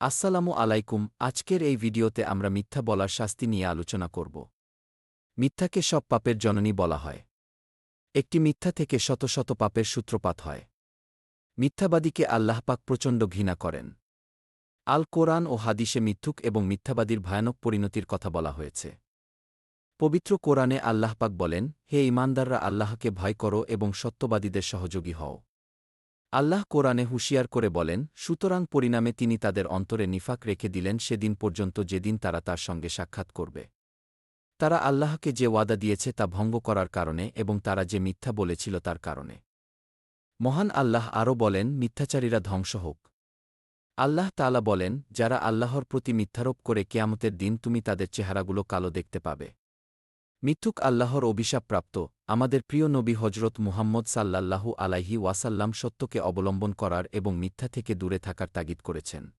আসসালামু আলাইকুম, আজকের এই ভিডিওতে আমরা মিথ্যা বলার শাস্তি নিয়ে আলোচনা করব। মিথ্যাকে সব পাপের জননী বলা হয়। একটি মিথ্যা থেকে শত শত পাপের সূত্রপাত হয়। মিথ্যাবাদীকে আল্লাহ পাক প্রচণ্ড ঘৃণা করেন। আল কোরআন ও হাদিসে মিথ্যুক এবং মিথ্যাবাদীর ভয়ানক পরিণতির কথা বলা হয়েছে। পবিত্র কোরআনে আল্লাহ পাক বলেন, হে ইমানদাররা আল্লাহকে ভয় করো এবং সত্যবাদীদের সহযোগী হও। আল্লাহ কোরআনে হুঁশিয়ার করে বলেন, সুতরাং পরিণামে তিনি তাদের অন্তরে নিফাক রেখে দিলেন সেদিন পর্যন্ত যেদিন তারা তার সঙ্গে সাক্ষাৎ করবে। তারা আল্লাহকে যে ওয়াদা দিয়েছে তা ভঙ্গ করার কারণে এবং তারা যে মিথ্যা বলেছিল তার কারণে। মহান আল্লাহ আরও বলেন, মিথ্যাচারীরা ধ্বংস হোক। আল্লাহ তালা বলেন, যারা আল্লাহর প্রতি মিথ্যারোপ করে কেয়ামতের দিন তুমি তাদের চেহারাগুলো কালো দেখতে পাবে। মিথ্যুক আল্লাহর অভিশাপপ্রাপ্ত আমাদের প্রিয় নবী হজরত মুহাম্মদ সাল্লাল্লাহু আলাইহি ওয়াসাল্লাম সত্যকে অবলম্বন করার এবং মিথ্যা থেকে দূরে থাকার তাগিদ করেছেন।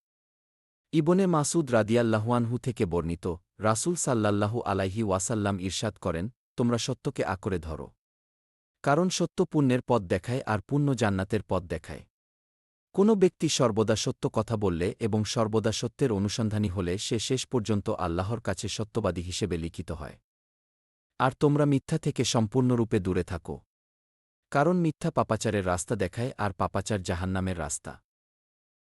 ইবনে মাসুদ রাদিয়াল্লাহুয়ানহু থেকে বর্ণিত, রাসূল সাল্লাল্লাহু আলাইহি ওয়াসাল্লাম ঈর্ষাদ করেন, তোমরা সত্যকে আকরে ধরো। কারণ সত্য পুণ্যের পথ দেখায় আর পুণ্য জান্নাতের পথ দেখায়। কোনো ব্যক্তি সর্বদা সত্য কথা বললে এবং সর্বদা সত্যের অনুসন্ধানী হলে সে শেষ পর্যন্ত আল্লাহর কাছে সত্যবাদী হিসেবে লিখিত হয়। আর তোমরা মিথ্যা থেকে সম্পূর্ণরূপে দূরে থাকো। কারণ মিথ্যা পাপাচারের রাস্তা দেখায় আর পাপাচার জাহান্নামের রাস্তা।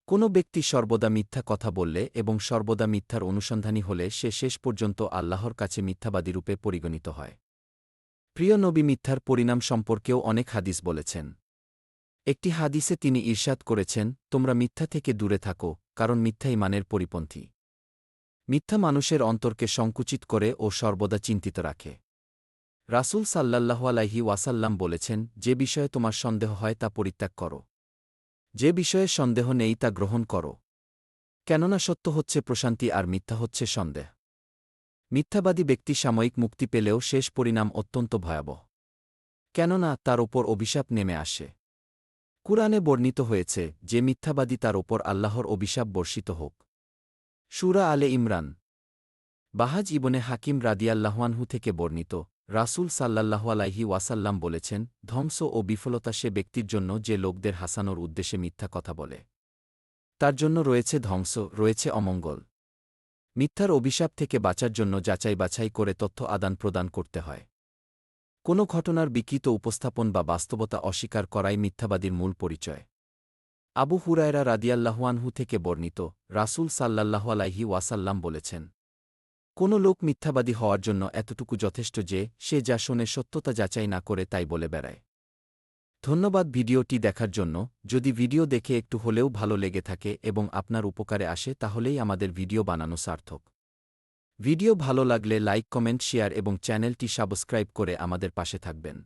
কোনো ব্যক্তি সর্বদা মিথ্যা কথা বললে এবং সর্বদা মিথ্যার অনুসন্ধানী হলে সে শেষ পর্যন্ত আল্লাহর কাছে মিথ্যাবাদীরূপে পরিগণিত হয়। প্রিয় নবী মিথ্যার পরিণাম সম্পর্কেও অনেক হাদিস বলেছেন। একটি হাদিসে তিনি ঈর্ষাদ করেছেন, তোমরা মিথ্যা থেকে দূরে থাকো, কারণ মিথ্যা ইমানের পরিপন্থী। মিথ্যা মানুষের অন্তরকে সংকুচিত করে ও সর্বদা চিন্তিত রাখে। রাসূল সাল্লাল্লাহু আলাইহি ওয়াসাল্লাম বলেছেন, যে বিষয়ে তোমার সন্দেহ হয় তা পরিত্যাগ করো। যে বিষয়ে সন্দেহ নেই তা গ্রহণ করো। কেননা সত্য হচ্ছে প্রশান্তি আর মিথ্যা হচ্ছে সন্দেহ। মিথ্যাবাদী ব্যক্তি সাময়িক মুক্তি পেলেও শেষ পরিণাম অত্যন্ত ভয়াবহ। কেননা তার ওপর অভিশাপ নেমে আসে। কুরআনে বর্ণিত হয়েছে, যে মিথ্যাবাদী তার ওপর আল্লাহর অভিশাপ বর্ষিত হোক। সুরা আলে ইমরান। বাহাজ ইবনে হাকিম রাদিয়াল্লাহওয়ানহু থেকে বর্ণিত রাসূল সাল্লাল্লাহু আলাইহি ওয়াসাল্লাম বলেছেন, ধ্বংস ও বিফলতা সে ব্যক্তির জন্য যে লোকদের হাসানোর উদ্দেশ্যে মিথ্যা কথা বলে। তার জন্য রয়েছে ধ্বংস, রয়েছে অমঙ্গল। মিথ্যার অভিশাপ থেকে বাঁচার জন্য যাচাই বাছাই করে তথ্য আদান প্রদান করতে হয়। কোনো ঘটনার বিকৃত উপস্থাপন বা বাস্তবতা অস্বীকার করাই মিথ্যাবাদীর মূল পরিচয়। আবু হুরায়রা রাদিয়াল্লাহুয়ানহু থেকে বর্ণিত, রাসূল সাল্লাল্লাহু আলাইহি ওয়াসাল্লাম বলেছেন কোনো লোক মিথ্যাবাদী হওয়ার জন্য এতটুকু যথেষ্ট যে সে যা শোনে সত্যতা যাচাই না করে তাই বলে বেড়ায়। ধন্যবাদ ভিডিওটি দেখার জন্য। যদি ভিডিও দেখে একটু হলেও ভালো লেগে থাকে এবং আপনার উপকারে আসে তাহলেই আমাদের ভিডিও বানানো সার্থক। ভিডিও ভালো লাগলে লাইক, কমেন্ট, শেয়ার এবং চ্যানেলটি সাবস্ক্রাইব করে আমাদের পাশে থাকবেন।